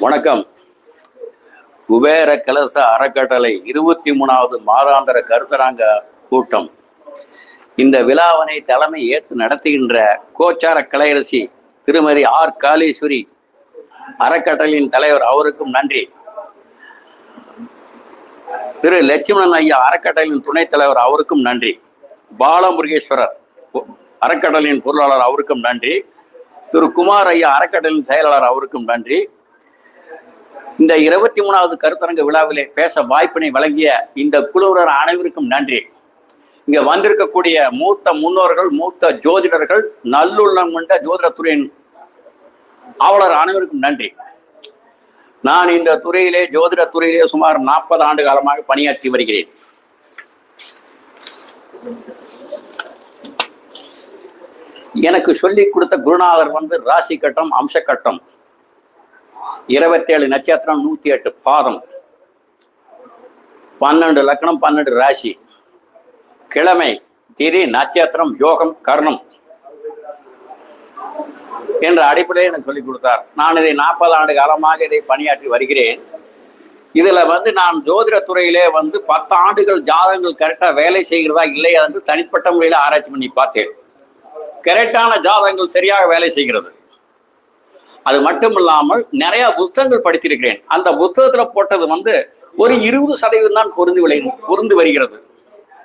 வணக்கம். குபேர கலச அறக்கட்டளை இருபத்தி மூணாவது மாதாந்திர கருத்தராங்க கூட்டம். இந்த விழாவினை தலைமை ஏற்று நடத்துகின்ற கோச்சார கலையரசி திருமதி ஆர் காளீஸ்வரி அறக்கட்டளையின் தலைவர் அவருக்கும் நன்றி. திரு லட்சுமணன் ஐயா அறக்கட்டளையின் துணைத் தலைவர் அவருக்கும் நன்றி. பாலமுருகேஸ்வரர் அறக்கட்டளையின் பொருளாளர் அவருக்கும் நன்றி. திரு குமார் ஐயா அறக்கட்டளையின் செயலாளர் அவருக்கும் நன்றி. இந்த இருபத்தி மூணாவது கருத்தரங்க விழாவிலே பேச வாய்ப்பினை வழங்கிய இந்த குழுவினர் அனைவருக்கும் நன்றி. இங்க வந்திருக்கக்கூடிய மூத்த முன்னோர்கள் மூத்த ஜோதிடர்கள் நல்லுள்ளம் கொண்ட ஜோதிடத்துறையின் ஆவலர் அனைவருக்கும் நன்றி. நான் இந்த துறையிலே ஜோதிட துறையிலே சுமார் நாற்பது ஆண்டு காலமாக பணியாற்றி வருகிறேன். எனக்கு சொல்லிக் கொடுத்த குருநாதர் வந்து ராசி கட்டம் அம்ச கட்டம். இருபத்தேழு நட்சத்திரம் நூத்தி எட்டு பாதம். பன்னெண்டு லக்னம் பன்னெண்டு ராசி. கிழமை திதி நட்சத்திரம் யோகம் கர்ணம் என்ற அடிப்படையில் எனக்கு சொல்லிக் கொடுத்தார். நான் இதை நாற்பது ஆண்டு காலமாக இதை பணியாற்றி வருகிறேன். இதுல வந்து நான் ஜோதிட துறையிலே வந்து பத்து ஆண்டுகள் ஜாதகங்கள் கரெக்டா வேலை செய்கிறதா இல்லையா என்று தனிப்பட்ட முறையில் ஆராய்ச்சி பண்ணி பார்த்தேன். கரெக்டான ஜாதகங்கள் சரியாக வேலை செய்கிறது. அது மட்டும் இல்லாமல் நிறைய புத்தகங்கள் படித்திருக்கிறேன். அந்த புத்தகத்துல போட்டது வந்து ஒரு இருபது சதவீதம் தான் பொருந்து விளை பொருந்து வருகிறது.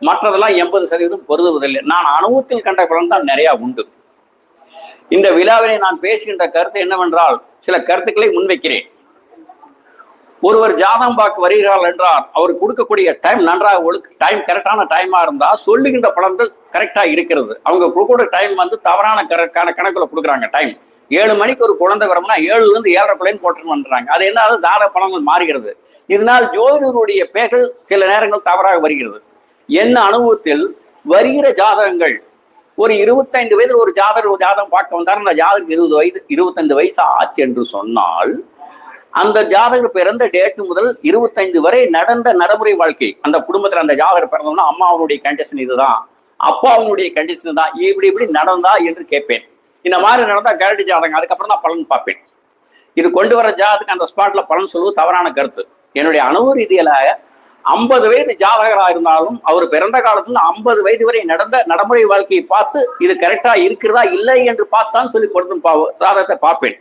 மற்றதெல்லாம் எண்பது சதவீதம் பொருந்துவதில்லை. நான் அனுபவத்தில் கண்ட பலன் தான் நிறைய உண்டு. இந்த விழாவிலே நான் பேசுகின்ற கருத்து என்னவென்றால் சில கருத்துக்களை முன்வைக்கிறேன். ஒருவர் ஜாதகம் பார்க்க வருகிறார் என்றால் அவர் கொடுக்கக்கூடிய டைம் நன்றாக ஒழுக்கு டைம் கரெக்டான டைமா இருந்தா சொல்லுகின்ற பலன்கள் கரெக்டா இருக்கிறது. அவங்க கொடுக்கக்கூடிய டைம் வந்து தவறான கணக்கில் கொடுக்குறாங்க டைம் ஏழு மணிக்கு ஒரு குழந்தை வரணும்னா ஏழுல இருந்து ஏழரை குழந்தை போட்டுன்னு பண்றாங்க அது என்ன ஆகுது தார மாறுகிறது. இதனால் ஜோதிடருடைய பேர்கள் சில நேரங்கள் தவறாக வருகிறது. என்ன அனுபவத்தில் வருகிற ஜாதகங்கள் ஒரு இருபத்தைந்து வயது ஒரு ஜாதகர் ஒரு ஜாதகம் பார்க்க வந்தார் அந்த ஜாதகருக்கு இருபது வயது இருபத்தைந்து வயசு ஆச்சு என்று சொன்னால் அந்த ஜாதகர் பிறந்த டேட்டு முதல் இருபத்தைந்து வரை நடந்த நடைமுறை வாழ்க்கை அந்த குடும்பத்துல அந்த ஜாதகர் பிறந்தோம்னா அம்மா அவனுடைய கண்டிஷன் இதுதான் அப்பா அவனுடைய கண்டிஷன் தான் இப்படி இப்படி நடந்தா என்று கேட்பேன். இந்த மாதிரி நடந்தா கேரட்டி ஜாதகம் அதுக்கப்புறம் தான் பலன் பார்ப்பேன். இது கொண்டு வர ஜாதகம் அந்த ஸ்பாட்ல பலன் சொல்வது தவறான கருத்து. என்னுடைய அனுபவ ரீதியில ஐம்பது வயது ஜாதகரா இருந்தாலும் அவர் பிறந்த காலத்துல ஐம்பது வயது வரை நடந்த நடைமுறை வாழ்க்கையை பார்த்து இது கரெக்டா இருக்கிறதா இல்லை என்று பார்த்தான் சொல்லி கொடுத்தும் ஜாதகத்தை பார்ப்பேன்.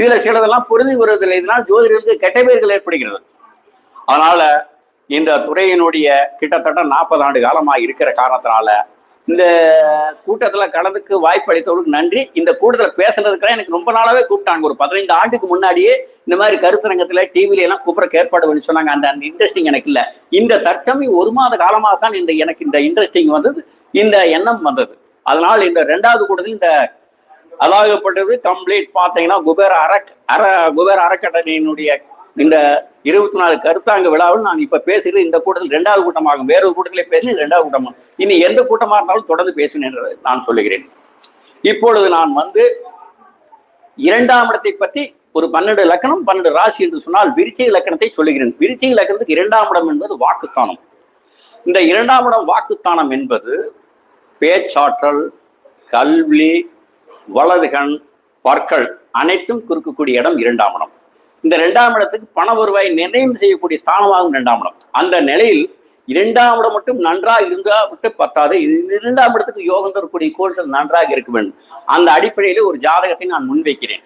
இதுல சிலதெல்லாம் புரிந்து வருவதில்லை. இதனால் ஜோதிடர்களுக்கு கெட்ட பெயர்கள் ஏற்படுகிறது. அதனால இந்த துறையினுடைய கிட்டத்தட்ட நாற்பது ஆண்டு காலமாக இருக்கிற காரணத்தினால இந்த கூட்டத்துல கலந்துக்கு வாய்ப்பு அளித்தவர்களுக்கு நன்றி. இந்த கூட்டத்துல பேசுனதுக்கெல்லாம் எனக்கு ரொம்ப நாளாவே கூப்பிட்டாங்க. ஒரு பதினைந்து ஆண்டுக்கு முன்னாடியே இந்த மாதிரி கருத்தரங்கத்துல டிவில எல்லாம் கூப்பிட ஏற்பாடு பண்ணி சொன்னாங்க. அந்த அந்த இன்ட்ரெஸ்டிங் எனக்கு இல்ல. இந்த தற்சமயம் ஒரு மாத காலமாக தான் இந்த எனக்கு இந்த இன்ட்ரெஸ்டிங் வந்தது. இந்த எண்ணம் வந்தது. அதனால் இந்த ரெண்டாவது கூட்டத்தில் இந்த அதாகப்பட்டது கம்ப்ளீட் பார்த்தீங்கன்னா குபேர அற அற குபேர அறக்கட்டளையினுடைய இந்த இருபத்தி நாலு கருத்தாங்க விழாவில் நான் இப்ப பேசுகிறது இந்த கூட்டத்தில் இரண்டாவது கூட்டமாகும். வேற ஒரு கூட்டத்திலே பேசினது இரண்டாவது கூட்டமாகும். இனி எந்த கூட்டமா இருந்தாலும் தொடர்ந்து பேசுவேன் என்று நான் சொல்லுகிறேன். இப்பொழுது நான் வந்து இரண்டாம் இடத்தை பற்றி ஒரு பன்னெண்டு லக்கணம் பன்னெண்டு ராசி என்று சொன்னால் விருச்சிக இலக்கணத்தை சொல்லுகிறேன். விருச்சிக இலக்கணத்துக்கு இரண்டாம் இடம் என்பது வாக்குத்தானம் இந்த இரண்டாம் இடம் வாக்குத்தானம் என்பது பேச்சாற்றல் கல்வி வலதுகண் பற்கள் அனைத்தும் குறுக்கக்கூடிய இடம் இரண்டாம் இடம். இந்த இரண்டாம் இடத்துக்கு பண வருவாய் நிர்ணயம் செய்யக்கூடிய ஸ்தானமாகும் இரண்டாம் இடம். அந்த நிலையில் இரண்டாம் இடம் மட்டும் நன்றாக இருந்தா மட்டும் பத்தாது. இது இரண்டாம் இடத்துக்கு யோகம் தரக்கூடிய கோள்கள் நன்றாக இருக்க வேண்டும். அந்த அடிப்படையில ஒரு ஜாதகத்தை நான் முன்வைக்கிறேன்.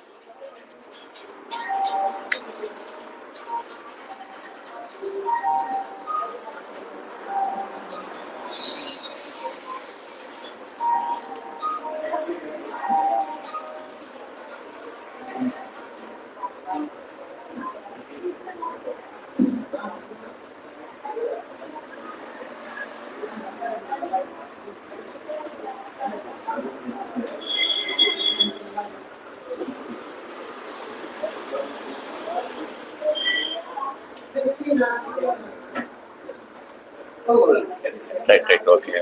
ஓகே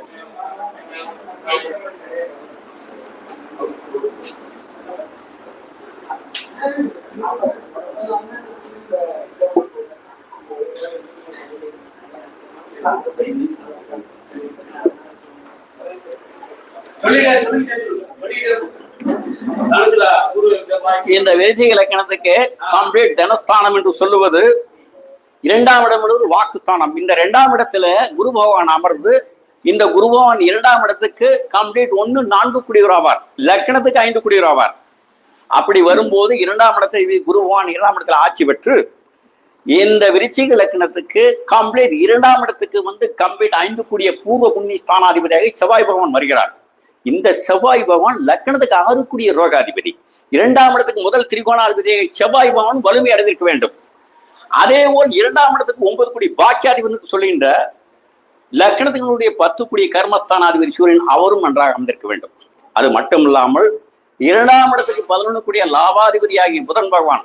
இந்த விருச்சிக இலக்கணத்துக்கு கம்ப்ளீட் தனஸ்தானம் என்று சொல்லுவது இரண்டாம் இடம் என்பது வாக்குஸ்தானம். இந்த இரண்டாம் இடத்துல குரு பகவான் அமர்ந்து இந்த குருபவன் இரண்டாம் இடத்துக்கு கம்ப்ளீட் ஒன்னு நான்கு குடியுறாவார் லக்கணத்துக்கு ஐந்து குடியுறாவார் அப்படி வரும்போது இரண்டாம் இடத்தை குரு பகவான் இரண்டாம் இடத்துல ஆட்சி பெற்று இந்த விருச்சிக லக்கணத்துக்கு கம்ப்ளீட் இரண்டாம் இடத்துக்கு வந்து கம்ப்ளீட் ஐந்து கூடிய பூர்வ புண்ணி ஸ்தானாதிபதியாக செவ்வாய் பகவான் வருகிறார். இந்த செவ்வாய் பகவான் லக்கணத்துக்கு ஆறு கூடிய ரோகாதிபதி. இரண்டாம் இடத்துக்கு முதல் திரிகோணாதிபதியாக செவ்வாய் பகவான் வலிமை அடைந்திருக்க வேண்டும். அதே போல் இரண்டாம் இடத்துக்கு ஒன்பது கோடி பாக்கியாதிபதி சொல்லுகின்ற லக்கணத்தினுடைய பத்து கர்மஸ்தானாதிபதி சூரியன் அவரும் நன்றாக அமைந்திருக்க வேண்டும். அது மட்டும் இல்லாமல் இரண்டாம் இடத்துக்கு பதினொன்று லாபாதிபதியாகிய புதன் பகவான்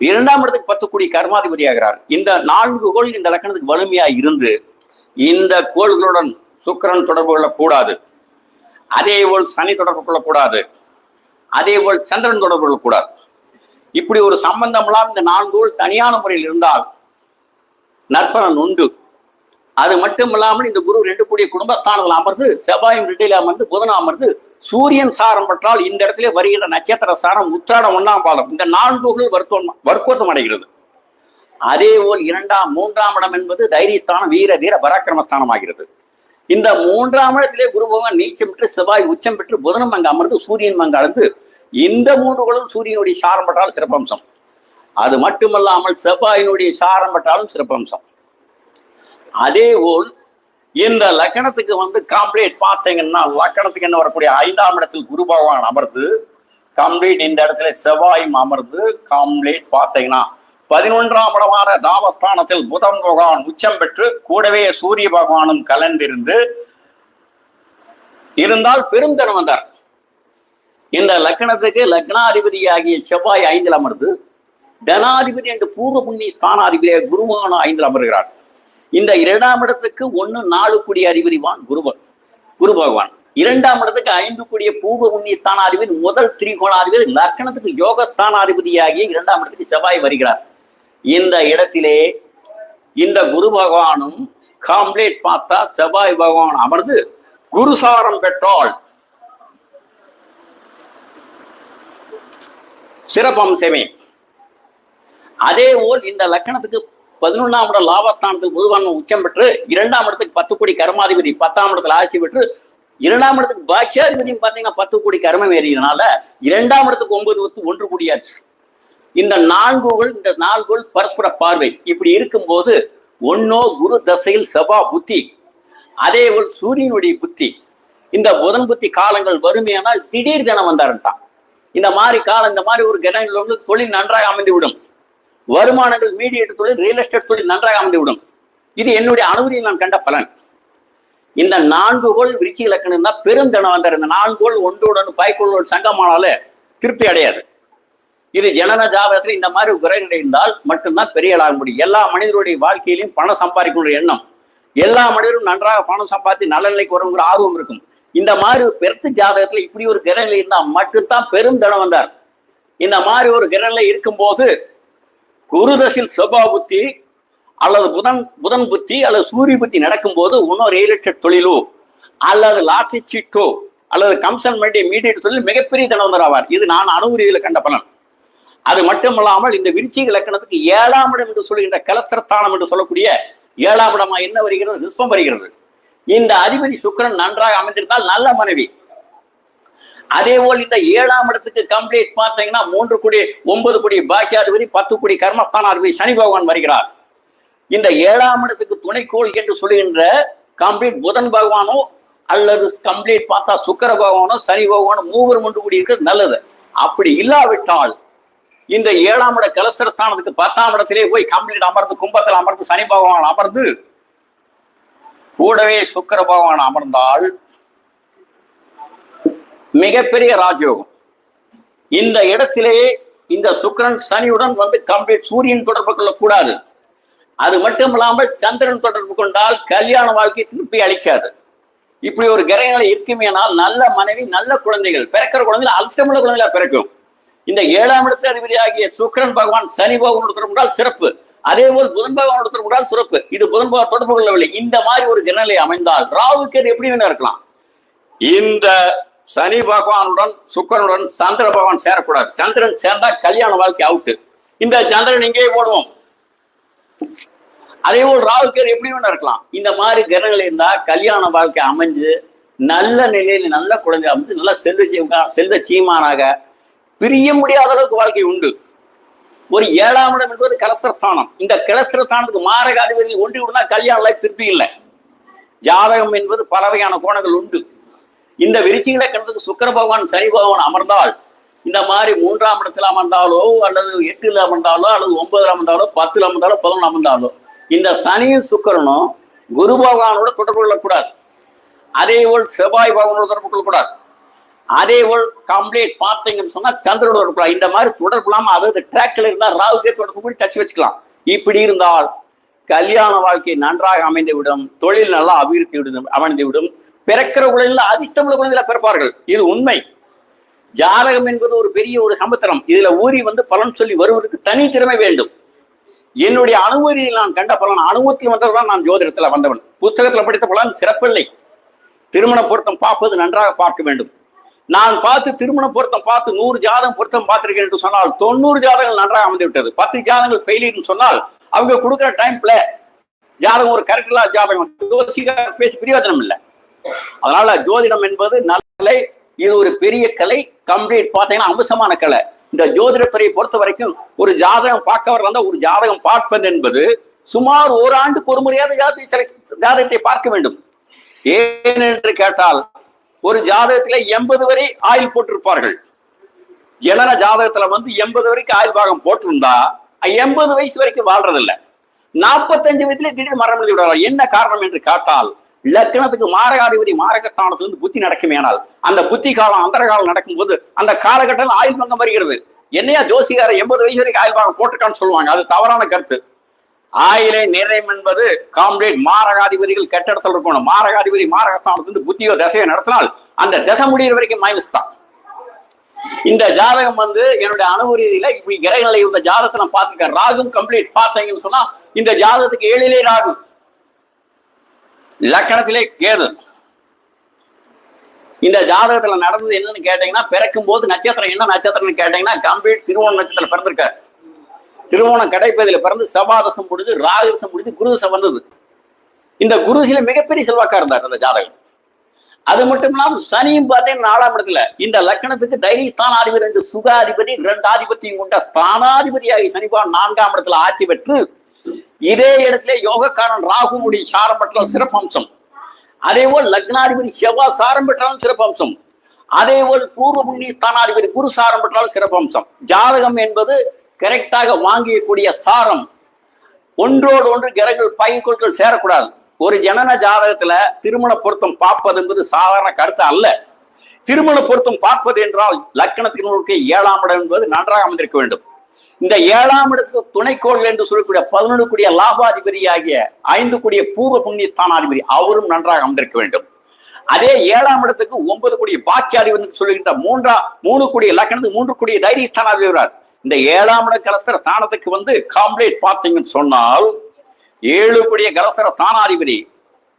இரண்டாம் இடத்துக்கு பத்து கோடி கர்மாதிபதி ஆகிறார் இந்த நான்கு கோள் இந்த லக்கணத்துக்கு வலிமையா இருந்து இந்த கோள்களுடன் சுக்கிரன் தொடர்பு கொள்ளக்கூடாது. அதே போல் சனி தொடர்பு கொள்ளக்கூடாது. அதே போல் சந்திரன் தொடர்பு கொள்ளக்கூடாது. இப்படி ஒரு சம்பந்தம்லாம் இந்த நான்கு கோள் தனியான முறையில் இருந்தால் நற்பலன் உண்டு. அது மட்டும் இல்லாமல் இந்த குரு ரெண்டு கூடிய குடும்பஸ்தானத்தில் அமர்ந்து செவ்வாயும் ரெண்டில் அமர்ந்து புதன் அமர்ந்து சூரியன் சாரம் பெற்றால் இந்த இடத்துல வருகின்ற நட்சத்திர சாரம் உத்திராடம் ஒன்றாம் பாலம் இந்த நான்கு வர்க்கம் வர்க்கோத்தம் அடைகிறது. அதே போல் இரண்டாம் மூன்றாம் இடம் என்பது தைரியஸ்தானம் வீர தீர பராக்கிரமஸ்தானம் ஆகிறது இந்த மூன்றாம் இடத்திலே குரு பகவான் நீச்சம் பெற்று செவ்வாய் உச்சம் பெற்று புதனம் அங்கு அமர்ந்து சூரியன் அங்கு அமர்ந்து இந்த மூன்றுகளும் சூரியனுடைய சாரம் பெற்றால் சிறப்பம்சம். அது மட்டுமல்லாமல் செவ்வாயினுடைய சாரம் பெற்றாலும் சிறப்பம்சம். அதே போல் இந்த லக்கணத்துக்கு வந்து காம்ப்ளீட் பார்த்தீங்கன்னா லக்கணத்துக்கு என்ன வரக்கூடிய? ஐந்தாம் இடத்தில் குரு பகவான் அமர்ந்து கம்ப்ளீட் இந்த இடத்துல செவ்வாயும் அமர்ந்து காம்ப்ளீட் பார்த்தீங்கன்னா பதினொன்றாம் இடமான தாமஸ்தானத்தில் புதன் பகவான் உச்சம் பெற்று கூடவே சூரிய பகவானும் கலந்திருந்து இருந்தால் பெருந்தனம் வந்தார். இந்த லக்கணத்துக்கு லக்னாதிபதியாகிய செவ்வாய் ஐந்தில் அமர்ந்து தனாதிபதி என்று பூர்வ புண்ணிய ஸ்தானாதிபதியாக குருவான ஐந்தில் அமர்கிறார். இந்த இரண்டாம் இடத்துக்கு ஒன்னு நாலு கூடிய அதிபதிவான் குருபன் குரு பகவான். இரண்டாம் இடத்துக்கு ஐந்து கூடிய பூர்வ உண்ணியத்தான ஸ்தானாதிபதி முதல் திரிகோணாதிபதி லக்கணத்துக்கு யோகஸ்தானாதிபதியாகிய இரண்டாம் இடத்துக்கு செவ்வாய் வருகிறார். இந்த இடத்திலே இந்த குரு பகவானும் காம்ப்ளேட் பார்த்தா செவ்வாய் பகவான் அமர்ந்து குருசாரம் பெற்றால் சிறப்பம்சமே. அதே போல் இந்த லக்கணத்துக்கு பதினொன்றாம் இடம் லாபஸ்தானத்தில் பொதுவான உச்சம் பெற்று இரண்டாம் இடத்துக்கு பத்து கோடி கர்மாதிபதி பத்தாம் இடத்துல ஆட்சி பெற்று இரண்டாம் இடத்துக்கு பாக்கியாதிபதியும் பார்த்தீங்கன்னா பத்து கோடி கர்மம் ஏறியதுனால இரண்டாம் இடத்துக்கு ஒன்பது பத்து ஒன்று கூடியாச்சு. இந்த நான்குகள் இந்த நான்குகள் பரஸ்பர பார்வை. இப்படி இருக்கும்போது ஒன்னோ குரு தசையில் செபா புத்தி அதே போல் சூரியனுடைய புத்தி. இந்த புதன் புத்தி காலங்கள் வறுமையானால் திடீர் தினம் வந்தாருன்ட்டான். இந்த மாதிரி காலம் இந்த மாதிரி ஒரு கிரகங்கள் வந்து தொழில் நன்றாக அமைந்து விடும் வருமானங்கள் மீடியேட் தொழில் ரியல் எஸ்டேட் தொழில் நன்றாக அமைந்துவிடும். இது என்னுடைய அனுமதியில் நான் கண்ட பலன். இந்த நான்கு கோள் விருச்சி இலக்கணம் தான் பெருந்தனம் வந்தார் இந்த நான்கு கோள் ஒன்றுடன் பாய்க்கோள் சங்கமானால திருப்தி அடையாது. இது ஜனன ஜாதகத்தில் இந்த மாதிரி குறைநடைந்தால் மட்டும்தான் பெரிய ஆளாக முடியும். எல்லா மனிதருடைய வாழ்க்கையிலையும் பணம் சம்பாதிக்கணுன்ற எண்ணம். எல்லா மனிதரும் நன்றாக பணம் சம்பாதித்து நல்ல நிலைக்கு வருங்கிற ஆர்வம் இருக்கும். இந்த மாதிரி பெருத்து ஜாதகத்துல இப்படி ஒரு கிரகங்கள் இருந்தால் மட்டும்தான் பெரும் தனம் வந்தார். இந்த மாதிரி ஒரு கிரகங்கள் இருக்கும்போது குருதசில் செவ்வா புத்தி அல்லது புதன் புதன் புத்தி அல்லது சூரிய புத்தி நடக்கும்போது இன்னொரு ரியல் எஸ்டேட் தொழிலோ அல்லது லாத்தி சீட்டோ அல்லது கம்சன் மண்டிய மீடியேட் தொழில் மிகப்பெரிய தனவந்தர் ஆவார் இது நான் அனுமதியில் கண்ட பலன். அது மட்டுமல்லாமல் இந்த விருச்சிக இலக்கணத்துக்கு ஏழாம் இடம் என்று சொல்கின்ற கலஸ்திரஸ்தானம் என்று சொல்லக்கூடிய ஏழாம் இடமா என்ன வருகிறது? விஸ்வம் வருகிறது. இந்த அதிபதி சுக்கிரன் நன்றாக அமைந்திருந்தால் நல்ல மனைவி. அதே போல் இந்த ஏழாம் இடத்துக்கு கம்ப்ளீட் பார்த்தீங்கன்னா மூன்று கோடி ஒன்பது கோடி பாக்கியாதிபதி பத்து கோடி கர்மஸ்தானாதிபதி சனி பகவான் வருகிறார். இந்த ஏழாம் இடத்துக்கு துணைக்கோள் என்று சொல்லுகின்ற கம்ப்ளீட் புதன் பகவானோ அல்லது கம்ப்ளீட் பார்த்தா சுக்கர பகவானோ சனி பகவானோ மூவர் மூன்று கூடி இருக்கிறது நல்லது. அப்படி இல்லாவிட்டால் இந்த ஏழாம் இட கலசரஸ்தானத்துக்கு பத்தாம் இடத்திலே போய் கம்ப்ளீட் அமர்ந்து கும்பத்தில் அமர்ந்து சனி பகவான் அமர்ந்து கூடவே சுக்கர பகவான் அமர்ந்தால் மிகப்பெரிய ராஜயோகம். இந்த இடத்திலேயே இந்த சுக்கரன் சனியுடன் வந்து கம்ப்ளீட் சூரியன் தொடர்பு கொள்ளக்கூடாது. அது மட்டும் இல்லாமல் சந்திரன் தொடர்பு கொண்டால் கல்யாண வாழ்க்கை திருப்பி அளிக்காது. இப்படி ஒரு கிரகங்களை இருக்குமேனால் நல்ல மனைவி நல்ல குழந்தைகள் பிறக்கிற குழந்தைகள் அல்சமுள்ள குழந்தைகளா பிறக்கும். இந்த ஏழாம் இடத்து அதிபதியாகிய சுக்கரன் பகவான் சனி பகவான் தொடர்பு சிறப்பு. அதே போல் புதன் பகவான் தொடர்பு சிறப்பு. இது புதன் பகவான் தொடர்பு கொள்ளவில்லை. இந்த மாதிரி ஒரு கிரநிலை அமைந்தால் ராவுக்கு எப்படி வேணா இருக்கலாம். இந்த சனி பகவானுடன் சுக்கரனுடன் சந்திர பகவான் சேரக்கூடாது. சந்திரன் சேர்ந்தா கல்யாண வாழ்க்கை அவுட்டு இந்த சந்திரன் இங்கேயே போடுவோம். அதே போல் ராகுக்கேது எப்படி வேணா இருக்கலாம். இந்த மாதிரி கிரகங்கள் இருந்தா கல்யாண வாழ்க்கை அமைஞ்சு நல்ல நிலையில நல்ல குழந்தை அமைஞ்சு நல்ல செல்வ செல்வ சீமானாக பிரிய முடியாத அளவுக்கு வாழ்க்கை உண்டு. ஒரு ஏழாம் இடம் என்பது கலசரஸ்தானம் இந்த கலசரஸ்தானத்துக்கு மாரக அதிபதி ஒன்றி விடுனா கல்யாண லைஃப் திருப்பி இல்லை. ஜாதகம் என்பது பல வகையான கோணங்கள் உண்டு. இந்த விருச்சிகளை கணத்துக்கு சுக்கர பகவான் சனி பகவான் அமர்ந்தால் இந்த மாதிரி மூன்றாம் இடத்துல அமர்ந்தாலோ அல்லது எட்டுல அமர்ந்தாலோ அல்லது ஒன்பதுல அமர்ந்தாலோ பத்துல அமர்ந்தாலோ பதினொன்று அமர்ந்தாலோ இந்த சனியும் சுக்கரனும் குரு பகவானோட தொடர்பு கொள்ளக்கூடாது. அதே போல் செவ்வாய் பகவானோட தொடர்பு கொள்ளக்கூடாது. அதே போல் கம்ப்ளீட் பார்த்தீங்கன்னு சொன்னா சந்திரனோட தொடர்பு இந்த மாதிரி தொடர்பு இல்லாம அதாவது ட்ராக்ல இருந்தால் ராகுக்கே தொடர்பு கூட டச் வச்சுக்கலாம். இப்படி இருந்தால் கல்யாண வாழ்க்கை நன்றாக அமைந்து விடும் தொழில் நல்லா அபிவிருத்தி விடும் அமைந்து விடும் பிறக்கிற குழந்தைகள் அதிர்ஷ்டமுள்ள குழந்தைகளை பிறப்பார்கள். இது உண்மை. ஜாதகம் என்பது ஒரு பெரிய ஒரு சமுத்திரம் இதுல ஊறி வந்து பலன் சொல்லி வருவதற்கு தனி திறமை வேண்டும். என்னுடைய அனுமதியில் நான் கண்ட பலன் அனுபவத்தில் வந்ததுதான் நான் ஜோதிடத்துல வந்தவன். புத்தகத்துல படித்த பலன் சிறப்பில்லை. திருமண பொருத்தம் பார்ப்பது நன்றாக பார்க்க வேண்டும். நான் பார்த்து திருமண பொருத்தம் பார்த்து நூறு ஜாதகம் பொருத்தம் பார்த்திருக்கேன் என்று சொன்னால் தொண்ணூறு ஜாதகங்கள் நன்றாக அமைந்து விட்டது. பத்து ஜாதகங்கள் ஃபெயிலியர் சொன்னால் அவங்க கொடுக்குற டைம்ல ஜாதகம் ஒரு கரெக்டா ஜாதகம். பேசி பிரயோஜனம் இல்லை. அதனால ஜோதிடம் என்பது நல்ல கலை. இது ஒரு பெரிய கலை. கம்ப்ளீட் பார்த்தீங்கன்னா அம்சமான கலை. இந்த ஜோதிடத்துறையை பொறுத்த வரைக்கும் ஒரு ஜாதகம் பார்க்கவர் வந்தால் ஒரு ஜாதகம் பார்ப்பது என்பது சுமார் ஓராண்டுக்கு ஒரு முறையாவது ஜாதகத்தை ஜாதகத்தை பார்க்க வேண்டும். ஏனென்று கேட்டால் ஒரு ஜாதகத்துல எண்பது வரை ஆயில் போட்டிருப்பார்கள். ஜனன ஜாதகத்துல வந்து எண்பது வரைக்கும் ஆயுள் பாகம் போட்டிருந்தா எண்பது வயசு வரைக்கும் வாழ்றதில்லை. நாற்பத்தஞ்சு வயசுல திடீர் மரணம் விடுவார்கள். என்ன காரணம் என்று கேட்டால் லக்னத்துக்கு மாரகாதிபதி மாரகத்தானத்திலிருந்து புத்தி நடக்குமேனால் அந்த புத்தி காலம் அந்த காலம் நடக்கும்போது அந்த காலகட்டத்தில் ஆயுள் பங்கம் வருகிறது. என்னையா ஜோசிகார எண்பது வயசு வரைக்கும் ஆயுள் பங்கம் போட்டிருக்கான்னு சொல்லுவாங்க. அது தவறான கருத்து. ஆயிலை நிறையம் என்பது காம்ரேட் மாரகாதிபதிகள் கெட்டடத்தில் இருக்கணும். மாரகாதிபதி மாரகத்தானத்திலிருந்து புத்தியோ தசையோ நடத்தினால் அந்த தசை முடிகிற வரைக்கும் மைனஸ் தான். இந்த ஜாதகம் வந்து என்னுடைய அனுபவரியில இப்படி கிரக இருந்த ஜாதகத்தை நான் பார்த்துருக்கேன். ராகும் கம்ப்ளீட் பார்த்தீங்கன்னு சொன்னா இந்த ஜாதகத்துக்கு ஏழிலே ராகும் லக்கணத்திலே கேது. இந்த ஜாதகத்துல நடந்தது என்னன்னு கேட்டீங்கன்னா பிறக்கும் போது நட்சத்திரம் என்ன நட்சத்திரம்னு கேட்டீங்கன்னா கம்ப்ளீட் திருவோண நட்சத்திரம் பிறந்திருக்காரு. திருவோணம் கடைப்பதில பிறந்து சபாதசம் முடிஞ்சு ராகதசம் முடிஞ்சு குருதசம் வந்தது. இந்த குருசில மிகப்பெரிய செல்வாக்கா இருந்தார் அந்த ஜாதகம் அது மட்டும் இல்லாமல் சனியும் பார்த்தீங்கன்னா நாலாம் இடத்துல இந்த லக்கணத்துக்கு தைரிய ஸ்தானாதிபதி ரெண்டு சுகாதிபதி ரெண்டு ஆதிபத்தியம் கொண்ட ஸ்தானாதிபதியாகி சனிபான் நான்காம் இடத்துல ஆட்சி பெற்று இதே இடத்துல யோகக்காரன் ராகுனுடைய சாரம் பெற்றால் சிறப்பம்சம். அதே போல் லக்னாதிபதி செவ்வாய் சாரம் பெற்றாலும் சிறப்பம்சம். அதே போல் பூர்வ புண்ணி தானாதிபதி குரு சாரம் பெற்றாலும் சிறப்பம்சம். ஜாதகம் என்பது கரெக்டாக வாங்கியக்கூடிய சாரம். ஒன்றோடு ஒன்று கிரகங்கள் பையன்கொள்கள் சேரக்கூடாது. ஒரு ஜனன ஜாதகத்துல திருமண பொருத்தம் பார்ப்பது என்பது சாதாரண கருத்து அல்ல. திருமண பொருத்தம் பார்ப்பது என்றால் லக்கணத்தினருக்கு ஏழாம் இடம் என்பது நன்றாக அமைந்திருக்க வேண்டும். இந்த ஏழாம் இடத்துக்கு துணைக்கோள் என்று சொல்லக்கூடிய பதினொன்று கூடிய லாபாதிபதி ஆகிய ஐந்து கூடிய பூர்வ புண்ணிய ஸ்தானாதிபதி அவரும் நன்றாக அமர்ந்திருக்க வேண்டும். அதே ஏழாம் இடத்துக்கு ஒன்பது கூடிய பாக்கியாதிபதி என்று சொல்லுகின்ற மூன்றா மூணு கூடிய லக்கணத்துக்கு மூன்று கூடிய தைரிய ஸ்தானாதிபதி வருவார் இந்த ஏழாம் இட கலசர ஸ்தானத்துக்கு வந்து காம்ப்ளீட் பார்த்தீங்கன்னு சொன்னால் ஏழு கூடிய கலசர ஸ்தானாதிபதி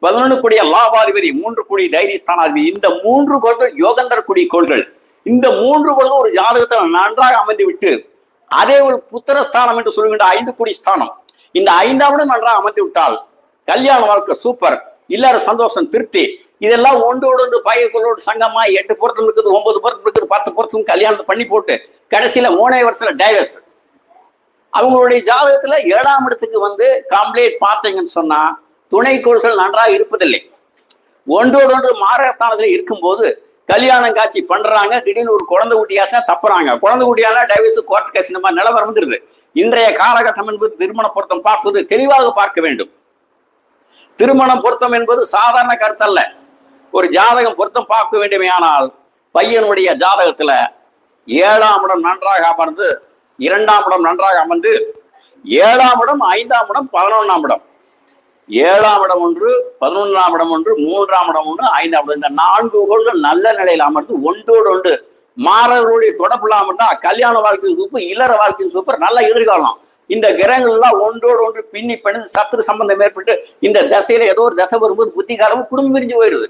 பதினொன்று கூடிய லாபாதிபதி மூன்று கூடிய தைரிய ஸ்தானாதிபதி இந்த மூன்று கோள்கள் யோகந்தர் கூடிய கோள்கள். இந்த மூன்று கோள்கள் ஒரு ஜாதகத்தை நன்றாக அமைந்து விட்டு அதே ஒரு புத்திரஸ்தானம் என்று சொல்கின்ற ஐந்து குடி ஸ்தானம். இந்த ஐந்தாவது நன்றாக அமைந்து விட்டால் கல்யாண வாழ்க்கை சூப்பர் இல்லற சந்தோஷம் திருப்தி. இதெல்லாம் ஒன்றோடு ஒன்று பையக்குள்ளோடு சங்கமா எட்டு பொருத்தம் இருக்குது ஒன்பது பொருத்தம் இருக்குது பத்து பொருத்தம் கல்யாணத்தை பண்ணி போட்டு கடைசியில மூணே வருஷத்துல டைவர்ஸ் அவங்களுடைய ஜாதகத்துல ஏழாம் இடத்துக்கு வந்து கம்ப்ளீட் பார்த்தீங்கன்னு சொன்னா துணைக்கோள்கள் நன்றாக இருப்பதில்லை. ஒன்றோடு ஒன்று மாரகத்தானத்தில் இருக்கும்போது கல்யாணம் காட்சி பண்றாங்க திடீர்னு ஒரு குழந்தை குட்டியாச்சா தப்புறாங்க. குழந்தை குட்டியால டைவர்ஸ் கோர்ட் கேஸ் இந்த மாதிரி நிலவரம் வந்துருது. இன்றைய காலகட்டம் என்பது திருமண பொருத்தம் பார்ப்பது தெளிவாக பார்க்க வேண்டும். திருமண பொருத்தம் என்பது சாதாரண கருத்தல்ல. ஒரு ஜாதகம் பொருத்தம் பார்க்க வேண்டுமேயானால் பையனுடைய ஜாதகத்துல ஏழாம் இடம் நன்றாக அமர்ந்து இரண்டாம் இடம் நன்றாக அமர்ந்து ஏழாம் இடம் ஐந்தாம் இடம் பதினொன்னாம் இடம். ஏழாம் இடம் ஒன்று பதினொன்றாம் இடம் ஒன்று மூன்றாம் இடம் ஒன்று ஐந்தாம் இடம். இந்த நான்கு கோள்கள் நல்ல நிலையில் அமர்ந்து ஒன்றோடு ஒன்று மாறவர்களுடைய தொடர்பு இல்லாமல் இருந்தா கல்யாண வாழ்க்கையும் சூப்பர் இல்லற வாழ்க்கையும் சூப்பர் நல்ல எதிர்காலம். இந்த கிரகங்கள் எல்லாம் ஒன்றோடு ஒன்று பின்னி பண்ணி சத்துரு சம்பந்தம் ஏற்பட்டு இந்த தசையில ஏதோ ஒரு தசை வரும்போது புத்தி காலமும் குடும்பம் பிரிஞ்சு போயிடுது.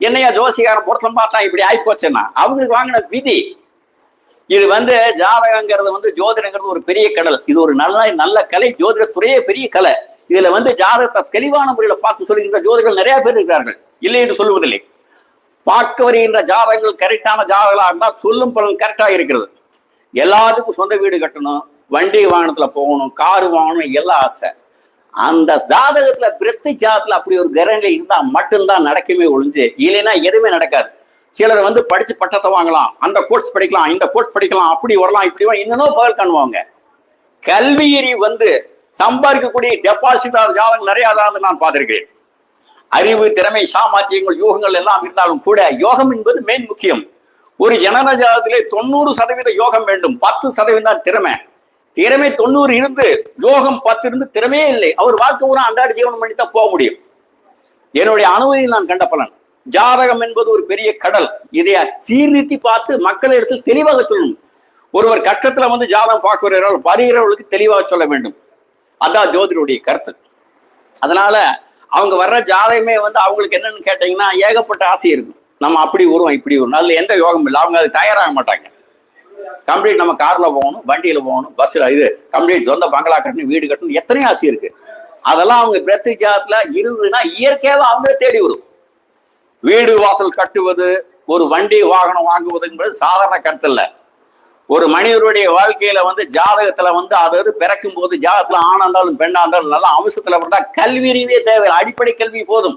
என்னையா ஜோசிகாரன் பொருத்தம் பார்த்தா இப்படி ஆயிப்போச்சுன்னா அவங்களுக்கு வாங்கின விதி. இது வந்து ஜாதகங்கிறது வந்து ஜோதிடங்கிறது ஒரு பெரிய கடல். இது ஒரு நல்ல நல்ல கலை. ஜோதிட துறையே பெரிய கலை. இதுல வந்து ஜாதகத்தை தெளிவான முறையில பார்த்து சொல்லுகின்ற ஜோதிகள் நிறைய பேர் இருக்கிறார்கள். இல்லை என்று சொல்லுவதில்லை. பார்க்க வருகின்ற ஜாதகங்கள் கரெக்டான ஜாதகங்களா இருந்தால் சொல்லும் பலன் கரெக்டாக இருக்கிறது. எல்லாத்துக்கும் சொந்த வீடு கட்டணும் வண்டி வாகனத்துல போகணும் காரு வாங்கணும் எல்லாம் ஆசை. அந்த ஜாதகத்துல பிரத்தி ஜாதத்துல அப்படி ஒரு கிரகங்கள் இருந்தா மட்டும்தான் நடக்குமே ஒழிஞ்சு இல்லைன்னா எதுவுமே நடக்காது. சிலர் வந்து படிச்சு பட்டத்தை வாங்கலாம் அந்த கோர்ஸ் படிக்கலாம் இந்த கோர்ஸ் படிக்கலாம் அப்படி வரலாம் இப்படி வரலாம் இன்னும் பகல் காணுவாங்க. கல்வியறி வந்து சம்பாதிக்கக்கூடிய டெபாசிட்டார் ஜாதகம் நிறைய அதாவது நான் பார்த்திருக்கிறேன். அறிவு திறமை சாமாத்தியங்கள் யோகங்கள் எல்லாம் இருந்தாலும் கூட யோகம் என்பது மெயின் முக்கியம். ஒரு ஜனன ஜாதகத்திலே தொண்ணூறு சதவீத யோகம் வேண்டும். பத்து சதவீதம் தான் திறமை. திறமை தொண்ணூறு இருந்து யோகம் பத்து இருந்து திறமையே இல்லை. அவர் வாழ்க்கை பூரா அன்றாட ஜீவனம் பண்ணி தான் போக முடியும். என்னுடைய அனுமதியில் நான் கண்ட பலன் ஜாதகம் என்பது ஒரு பெரிய கடல். இதை சீர்திருத்தி பார்த்து மக்கள் இடத்தில் தெளிவாக சொல்லணும். ஒருவர் கஷ்டத்துல வந்து ஜாதகம் பார்க்கிறார்கள் வருகிறவர்களுக்கு தெளிவாக சொல்ல வேண்டும். அதான் ஜோதிடருடைய கருத்து. அதனால அவங்க வர்ற ஜாதகமே வந்து அவங்களுக்கு என்னன்னு கேட்டீங்கன்னா ஏகப்பட்ட ஆசை இருக்கும் நம்ம அப்படி வருவோம் இப்படி வரும் அதுல எந்த யோகம் இல்லை. அவங்க அது தயாராக மாட்டாங்க. கம்ப்ளீட் நம்ம கார்ல போகணும் வண்டியில போகணும் பஸ்ல இது கம்ப்ளீட் சொந்த பங்களா கட்டணும் வீடு கட்டணும் எத்தனையோ ஆசை இருக்கு. அதெல்லாம் அவங்க பிரத்தி ஜாதத்துல இருந்ததுன்னா இயற்கையாக அவங்களே தேடி வரும். வீடு வாசல் கட்டுவது ஒரு வண்டி வாகனம் வாங்குவதுங்கிறது சாதாரண கருத்து இல்லை. ஒரு மனிதருடைய வாழ்க்கையில வந்து ஜாதகத்துல வந்து அதாவது பிறக்கும் போது ஜாதகத்துல ஆணா இருந்தாலும் பெண்ணா இருந்தாலும் நல்ல அம்சத்துல வந்தா கல்வி அறிவே தேவை. அடிப்படை கல்வி போதும்.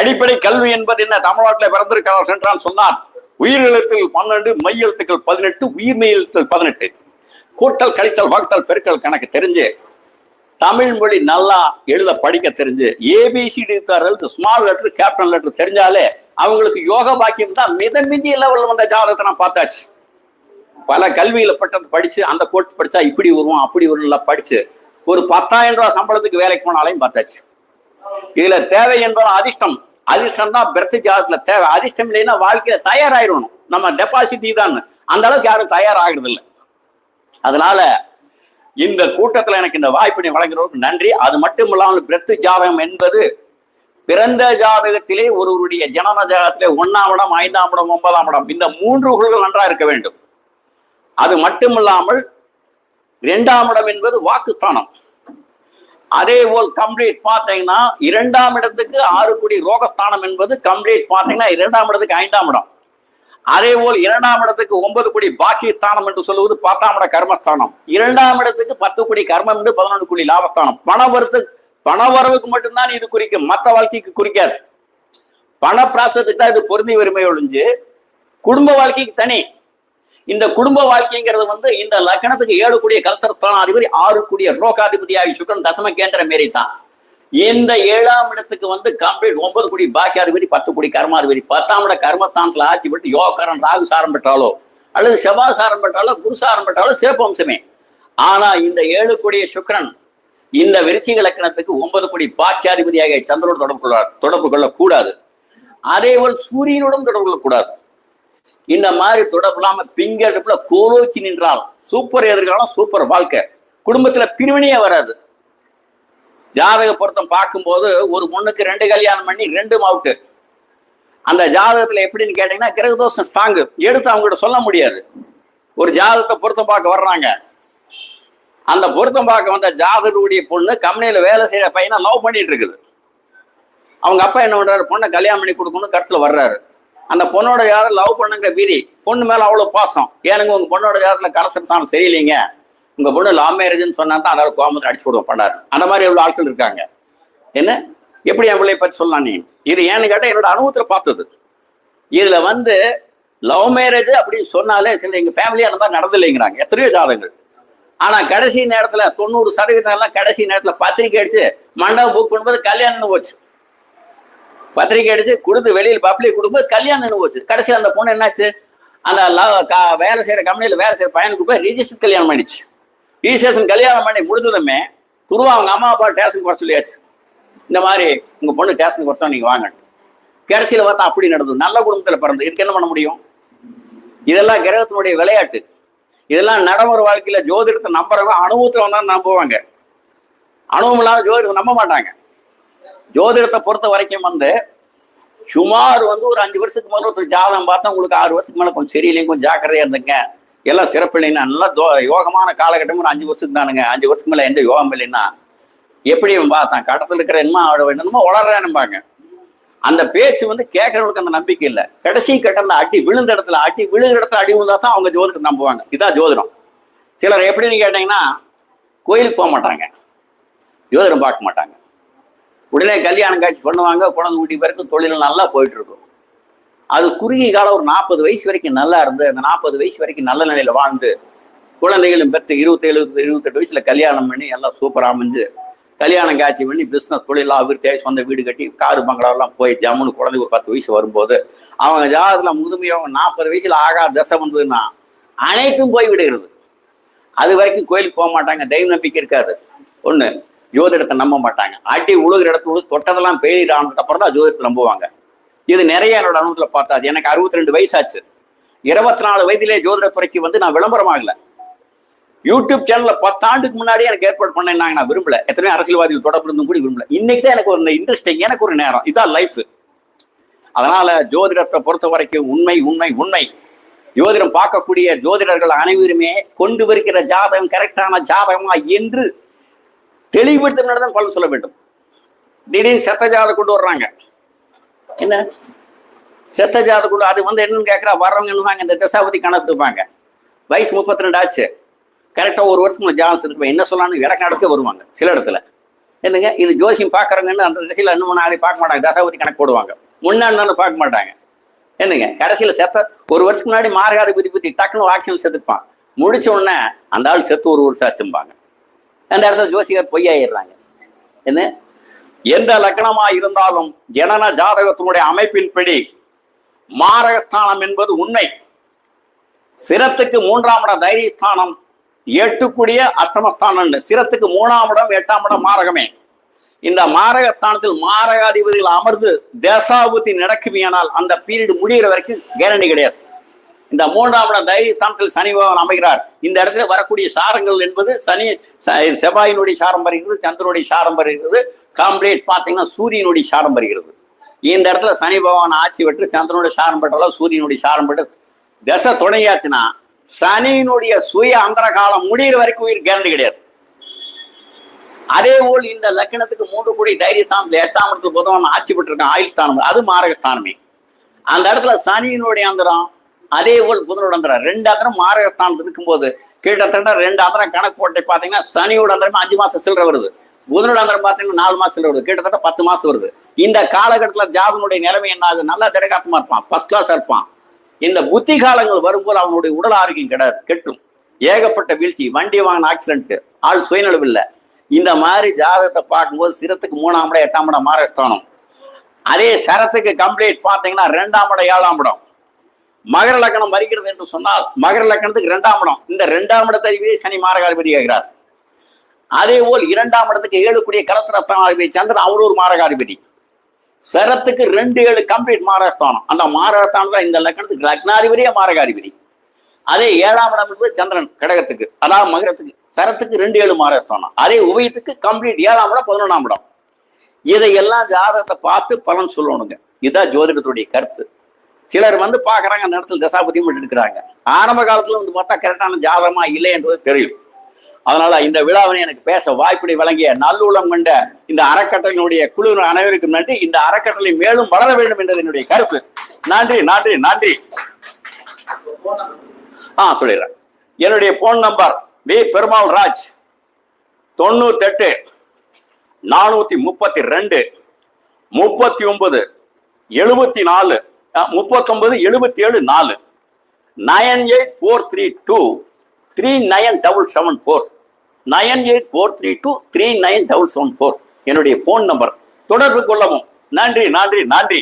அடிப்படை கல்வி என்பது என்ன? தமிழ்நாட்டில் பிறந்திருக்கிறார் சென்றான் சொன்னார். உயிரெழுத்தில் பன்னெண்டு மையெழுத்துக்கள் பதினெட்டு உயிர்மெய் எழுத்துக்கள் பதினெட்டு. கூட்டல் கழித்தல் வகுத்தல் பெருக்கல் கணக்கு தெரிஞ்சு தமிழ் மொழி நல்லா எழுத படிக்க தெரிஞ்சு A B C D small letter capital letter தெரிஞ்சாலே அவங்களுக்கு யோக பாக்கியம் தான். மிதமிஞ்சிய லெவலில் வந்த ஜாதகத்தை நான் பார்த்தாச்சு. பல கல்வியில பட்டது படிச்சு அந்த கோர்ஸ் படிச்சா இப்படி வருவோம் அப்படி வரும்லாம் படிச்சு ஒரு பத்தாயிரம் ரூபாய் சம்பளத்துக்கு வேலைக்கு போனாலையும் பார்த்தாச்சு. இதுல தேவை என்பது அதிர்ஷ்டம். அதிர்ஷ்டம் தான் பிரத்து ஜாதத்துல தேவை. அதிர்ஷ்டம் இல்லைன்னா வாழ்க்கையில தயாராயிடணும். நம்ம டெபாசிட் தான் அந்த அளவுக்கு யாரும் தயாராகிறது இல்லை அதனால இந்த கூட்டத்துல எனக்கு இந்த வாய்ப்பினை வழங்குறதுக்கு நன்றி. அது மட்டும் இல்லாமல் பிரத்து ஜாதகம் என்பது பிறந்த ஜாதகத்திலே ஒருவருடைய ஜனன ஜாதகத்திலே ஒன்னாம் இடம் ஐந்தாம் இடம் ஒன்பதாம் இடம் இந்த மூன்று குழுக்கள் நன்றா இருக்க வேண்டும். அது மட்டுமில்லாமல் இரண்டாம் இடம் என்பது வாக்குஸ்தானம். அதே போல் கம்ப்ளீட் பார்த்தீங்கன்னா இரண்டாம் இடத்துக்கு ஆறு கோடி ரோகஸ்தானம் என்பது கம்ப்ளீட் பார்த்தீங்கன்னா இரண்டாம் இடத்துக்கு ஐந்தாம் இடம். அதே போல் இரண்டாம் இடத்துக்கு ஒன்பது கோடி பாக்கி ஸ்தானம் என்று சொல்லுவது பத்தாம் இட கர்மஸ்தானம். இரண்டாம் இடத்துக்கு பத்து கோடி கர்மம் என்று பதினொன்று கோடி லாபஸ்தானம். பணவரத்து பணவரவுக்கு மட்டும்தான் இது குறிக்கும். மற்ற வாழ்க்கைக்கு குறிக்காது. பண பிராசத்துக்கு தான் இது பொருந்தி வறுமை ஒழிஞ்சு குடும்ப வாழ்க்கைக்கு தனி. இந்த குடும்ப வாழ்க்கைங்கிறது வந்து இந்த லக்கணத்துக்கு ஏழு கூடிய கல்சரஸ்தான அதிபதி ஆறு கூடிய ரோகாதிபதியாகி சுக்கரன் தசம கேந்திர மாரி தான். இந்த ஏழாம் இடத்துக்கு வந்து கம்ப்ளீட் ஒன்பது கோடி பாக்கியாதிபதி பத்து கோடி கர்மாதிபதி. பத்தாம் இட கர்மத்தானத்துல ஆட்சி விட்டு யோகக்காரன் ராகு சாரம் பெற்றாலோ அல்லது செவ்வாய் சாரம் பெற்றாலோ குரு சாரம் பெற்றாலோ சிறப்பம்சமே ஆனா இந்த ஏழு கோடிய சுக்கரன் இந்த விருச்சிக லக்கணத்துக்கு ஒன்பது கோடி பாக்கியாதிபதியாக சந்திரனோடு தொடர்பு கொள்ள தொடர்பு கொள்ளக்கூடாது. அதே போல் சூரியனுடன் தொடர்பு கொள்ளக்கூடாது. இந்த மாதிரி தொடர்பு பிங்க பிங்கடுப்புல கோலோச்சி நின்றால் சூப்பர் எதிர்காலம் சூப்பர் வாழ்க்கை. குடும்பத்துல பிரிவினையே வராது. ஜாதக பொருத்தம் பார்க்கும்போது ஒரு பொண்ணுக்கு ரெண்டு கல்யாணம் பண்ணி ரெண்டு அவுட்டு அந்த ஜாதகத்துல எப்படின்னு கேட்டீங்கன்னா கிரகதோஷம் ஸ்ட்ராங்கு எடுத்து அவங்ககிட்ட சொல்ல முடியாது. ஒரு ஜாதகத்தை பொருத்தம் பார்க்க வர்றாங்க. அந்த பொருத்தம் பார்க்க வந்த ஜாதகருடைய பொண்ணு கம்பெனியில வேலை செய்யற பையனை லவ் பண்ணிட்டு இருக்குது. அவங்க அப்பா என்ன பண்றாரு? பொண்ணை கல்யாணம் பண்ணி கொடுக்கணும்னு கருத்துல வர்றாரு. அந்த பொண்ணோட யாரும் லவ் பண்ணுங்கிற வீதி பொண்ணு மேல அவ்வளவு பாசம். ஏனுங்க உங்க பொண்ணோட யாரத்துல கலசரசானம் சரியில்லைங்க. உங்க பொண்ணு லவ் மேரேஜ்னு சொன்னா தான் அதாவது கோமத்தை அடிச்சு விடுவோம் பண்ணாரு அந்த மாதிரி எவ்வளவு ஆட்கள் இருக்காங்க? என்ன? எப்படி என் பிள்ளைய பத்தி சொல்லலாம் நீ? இது ஏன்னு கேட்டா என்னோட அனுபவத்துல பார்த்தது. இதுல வந்து லவ் மேரேஜ் அப்படின்னு சொன்னாலே சரி எங்க ஃபேமிலி அந்த மாதிரி நடந்தில்லைங்கிறாங்க. எத்தனையோ ஜாதகங்கள். ஆனா கடைசி நேரத்துல தொண்ணூறு சதவீதம் எல்லாம் கடைசி நேரத்துல பத்திரிக்கை அடிச்சு மண்டபம் புக் பண்ணும்போது கல்யாணம்னு போச்சு. பத்திரிக்கை அடிச்சு கொடுத்து வெளியில் பப்ளிக் கொடுக்கும்போது கல்யாணம் போச்சு கடைசியில் அந்த பொண்ணு என்னாச்சு? அந்த கா- வேலை செய்யற கம்பெனியில் வேலை செய்யற பையனுக்கு போய் ரிஜிஸ்டர் கல்யாணம் பண்ணிச்சு ரிஜிஸ்ட்ரேஷன் கல்யாணம் பண்ணி முடிஞ்சதுமே துருவா அவங்க அம்மா அப்பா டேஷனுக்கு வர சொல்லியாச்சு. இந்த மாதிரி உங்க பொண்ணு ஸ்டேஷனுக்கு வரத்தா நீங்க வாங்க. கடைசியில் பார்த்தா அப்படி நடந்தது. நல்ல குடும்பத்தில் பிறந்து இதுக்கு என்ன பண்ண முடியும்? இதெல்லாம் கிரகத்தினுடைய விளையாட்டு. இதெல்லாம் நடைமுறை வாழ்க்கையில ஜோதிடத்தை நம்புறவங்க அனுபவத்தில் வந்தாலும் நம்புவாங்க. அனுபவம் இல்லாத ஜோதிடத்தை நம்ப மாட்டாங்க. ஜோதிடத்தை பொறுத்த வரைக்கும் வந்து சுமார் வந்து ஒரு அஞ்சு வருஷத்துக்கு முதல்ல ஒரு ஜாதகம் பார்த்தா உங்களுக்கு ஆறு வருஷத்துக்கு மேலே கொஞ்சம் சரியில்லைங்க கொஞ்சம் ஜாக்கிரதையா இருந்துங்க. எல்லாம் சிறப்பு இல்லைன்னா நல்லா தோ யோகமான காலகட்டம் ஒரு அஞ்சு வருஷத்துக்கு தானுங்க. அஞ்சு வருஷத்துக்கு மேலே எந்த யோகம் இல்லைன்னா எப்படி பார்த்தான் கடத்தில் இருக்கிற என்னமோ அவட என்னமோ வளர்றானும்பாங்க அந்த பேச்சு வந்து கேட்கறவங்களுக்கு அந்த நம்பிக்கை இல்லை. கடைசி கட்டம்ல அடி விழுந்த இடத்துல அடி விழுகிற இடத்துல அடி விழுந்தா தான் அவங்க ஜோதிடத்தை நம்புவாங்க. இதான் ஜோதிடம். சிலர் எப்படின்னு கேட்டீங்கன்னா கோயிலுக்கு போக மாட்டாங்க. ஜோதிடம் பார்க்க மாட்டாங்க. உடனே கல்யாணம் காட்சி பண்ணுவாங்க குழந்தை ஊட்டி பிறகு தொழில் நல்லா போயிட்டு இருக்கும் அது குறுகிய காலம் ஒரு நாற்பது வயசு வரைக்கும் நல்லா இருந்து அந்த நாற்பது வயசு வரைக்கும் நல்ல நிலையில வாழ்ந்து குழந்தைகளும் பெற்று இருபத்தேழு இருபத்தெட்டு வயசுல கல்யாணம் பண்ணி எல்லாம் சூப்பராக அமைஞ்சு கல்யாணம் காட்சி பண்ணி பிஸ்னஸ் தொழிலாக அபிவிருத்தியாகி சொந்த வீடு கட்டி காரு பங்களாவெல்லாம் போய் ஜம்முன்னு குழந்தை ஒரு பத்து வயசு வரும்போது அவங்க ஜாதகத்தில் முதுமையவங்க நாற்பது வயசுல ஆகா தசை வந்ததுன்னா அனைத்தும் போய் விடுகிறது. அது வரைக்கும் கோயிலுக்கு போக மாட்டாங்க தெய்வ நம்பிக்கை இருக்காது. ஒன்று ஜோதிடத்தை நம்ப மாட்டாங்க. அடி உழுகிற இடத்துல உழுது தொட்டதெல்லாம் பெய்தானதுக்கு அப்புறம் தான் ஜோதிடத்தை நம்புவாங்க. இது நிறைய என்னோட அனுபவத்துல பார்த்தாச்சு எனக்கு அறுபத்தி ரெண்டு வயசாச்சு. இருபத்தி நாலு வயதிலே ஜோதிட துறைக்கு வந்து நான் விளம்பரமாகல யூடியூப் சேனல்ல பத்தாண்டுக்கு முன்னாடியே எனக்கு ஏற்பாடு பண்ணாங்க நான் விரும்பல. எத்தனை அரசியல்வாதிகள் தொடர்பு இருந்தும் கூட விரும்பல. இன்னைக்கு தான் எனக்கு ஒரு இன்ட்ரெஸ்டிங் எனக்கு ஒரு நேரம். இதான் லைஃப் அதனால ஜோதிடத்தை பொறுத்த வரைக்கும் உண்மை உண்மை உண்மை. ஜோதிடம் பார்க்கக்கூடிய ஜோதிடர்கள் அனைவருமே கொண்டு வருகிற ஜாதகம் கரெக்டான ஜாதகமா என்று தெளிவுபடுத்த தான் பலன் சொல்ல வேண்டும். திடீர்னு செத்த ஜாதகம் கொண்டு வர்றாங்க. என்ன? செத்த ஜாதகம் கொண்டு அது வந்து என்னன்னு கேட்குறா வர்றவங்க என்னவாங்க இந்த தசாபதி கணக்குப்பாங்க வயசு முப்பத்தி ரெண்டு ஆச்சு கரெக்டாக ஒரு வருஷம் ஜாதகம் இருப்பேன் என்ன சொல்லலாம்னு இலக்கம் நடக்க வருவாங்க சில இடத்துல. என்னங்க? இது ஜோசியம் பார்க்குறவங்கன்னு அந்த திசையில் இன்னும் நாளை பார்க்க மாட்டாங்க. தசாபதி கணக்கு போடுவாங்க. முன்னாடி நாள் பார்க்க மாட்டாங்க. என்னங்க? கடைசியில் செத்த ஒரு வருஷத்துக்கு முன்னாடி மார்காதிபதி பற்றி டக்குன்னு ஆக்ஷன் செத்துப்பான். முடிச்ச உடனே அந்த ஆள் செத்து ஒரு வருஷம் ஆச்சும்பாங்க. அந்த இடத்துல ஜோசியர் பொய்யாயிடுறாங்க. என்ன? எந்த லக்னமா இருந்தாலும் ஜனன ஜாதகத்தினுடைய அமைப்பின்படி மாரகஸ்தானம் என்பது உண்மை. சிரத்துக்கு மூன்றாம் இடம் தைரியஸ்தானம் எட்டுக்குடிய அஷ்டமஸ்தானம் சிரத்துக்கு மூணாம் இடம் எட்டாம் இடம் மாரகமே. இந்த மாரகஸ்தானத்தில் மாரகாதிபதிகள் அமர்ந்து தேசாபுத்தி நடக்குமையானால் அந்த பீரியட் முடிகிற வரைக்கும் கேரண்டி கிடையாது. இந்த மூன்றாம் இடம் தைரியஸ்தானத்தில் சனி பகவான் அமைகிறார். இந்த இடத்துல வரக்கூடிய சாரங்கள் என்பது சனி செவ்வாயினுடைய சாரம் வருகிறது சந்திரனுடைய சாரம் வருகிறது காம்ப்ளீட் பார்த்தீங்கன்னா சூரியனுடைய சாரம் வருகிறது. இந்த இடத்துல சனி பகவான் ஆட்சி பெற்று சந்திரனுடைய சாரம் பெற்றாலும் சூரியனுடைய சாரம் பெற்று தசை தொடங்கியாச்சுன்னா சனியினுடைய சுய அந்தர காலம் முடிகிற வரைக்கும் உயிர் கேரண்டி கிடையாது. அதே போல் இந்த லக்கணத்துக்கு மூன்று கோடி தைரியஸ்தானத்தில் எட்டாம் இடத்துல புதவன் ஆட்சி பெற்றிருக்கான் ஆயுள் ஸ்தானம் அது மாரகஸ்தானமே அந்த இடத்துல சனியினுடைய அந்தரம் அதே போல் புதனோட அந்தரம் ரெண்டு அந்தரம் மாரகஸ்தானத்தில் இருக்கும்போது கிட்டத்தட்ட ரெண்டு அந்தரம் கணக்கு போட்டு பார்த்தீங்கன்னா சனியோட அந்தரம் அஞ்சு மாசம் சில்லற வருது. புதனோட அந்தரம் பார்த்தீங்கன்னா நாலு மாசம் சில்லற வருது. கிட்டத்தட்ட பத்து மாசம் வருது. இந்த காலகட்டத்தில் ஜாதனுடைய நிலைமை என்ன ஆகுது நல்லா திடகாத்தமா இருப்பான். ஃபர்ஸ்ட் கிளாஸ் இருப்பான். இந்த புத்தி காலங்கள் வரும்போது அவனுடைய உடல் ஆரோக்கியம் கிடையாது கெட்டும். ஏகப்பட்ட வீழ்ச்சி. வண்டி வாங்கின ஆக்சிடென்ட் ஆள் சுயநலவு இல்லை இந்த மாதிரி ஜாதகத்தை பார்க்கும்போது சிரத்துக்கு மூணாம் இடம் எட்டாம் இடம் மாரஸ்தானம். அதே சரத்துக்கு கம்ப்ளீட் பார்த்தீங்கன்னா ரெண்டாம் இடம் ஏழாம் இடம். மகர லக்னம் வருகிறது என்று சொன்னால் மகர லக்னத்துக்கு ரெண்டாம் இடம். இந்த ரெண்டாம் இடத்தை சனி மாரகாதிபதி ஆகிறார் அதே போல் இரண்டாம் இடத்துக்கு ஏழுக்குடிய கலத்திரஸ்தானாதிபதி சந்திரன் அவர் ஒரு மாரகாதிபதி. சரத்துக்கு ரெண்டு ஏழு கம்ப்ளீட் மாரஸ்தானம் அந்த மாரஸ்தானம் தான் இந்த லக்னத்துக்கு லக்னாதிபதியே மாரகாதிபதி. அதே ஏழாம் இடம் என்பது சந்திரன் கடகத்துக்கு. அதாவது மகரத்துக்கு சரத்துக்கு ரெண்டு ஏழு மாரஸ்தானம் அதே உபயத்துக்கு கம்ப்ளீட் ஏழாம் இடம் பதினொன்றாம் இடம். இதையெல்லாம் ஜாதகத்தை பார்த்து பலன் சொல்லணுங்க. இதுதான் ஜோதிடத்துடைய கருத்து. சிலர் வந்து பார்க்குறாங்க அந்த இடத்துல தசாபதியும் எடுக்கிறாங்க. ஆரம்ப காலத்துல வந்து பார்த்தா கரெக்டான ஜாதகமா இல்லை என்பது தெரியும். அதனால இந்த விழாவினை எனக்கு பேச வாய்ப்பினை வழங்கிய நல்லுளம் கொண்ட இந்த அறக்கட்டளையினுடைய குழு அனைவருக்கும் நன்றி. இந்த அறக்கட்டளை மேலும் வளர வேண்டும் என்றது என்னுடைய கருத்து. நன்றி நன்றி நன்றி. ஆ சொல்லிடுறேன். என்னுடைய phone number V. Perumal Raj தொண்ணூத்தெட்டு நானூத்தி முப்பத்தி ரெண்டு முப்பத்தி ஒன்பது எழுபத்தி நாலு முப்பத்தொன்பது எழுபத்தி ஏழு நாலு. Nine eight four three two three nine double seven four nine eight four three two three nine double seven four என்னுடைய ஃபோன் நம்பர் தொடர்பு கொள்ளவும். நன்றி நன்றி நன்றி.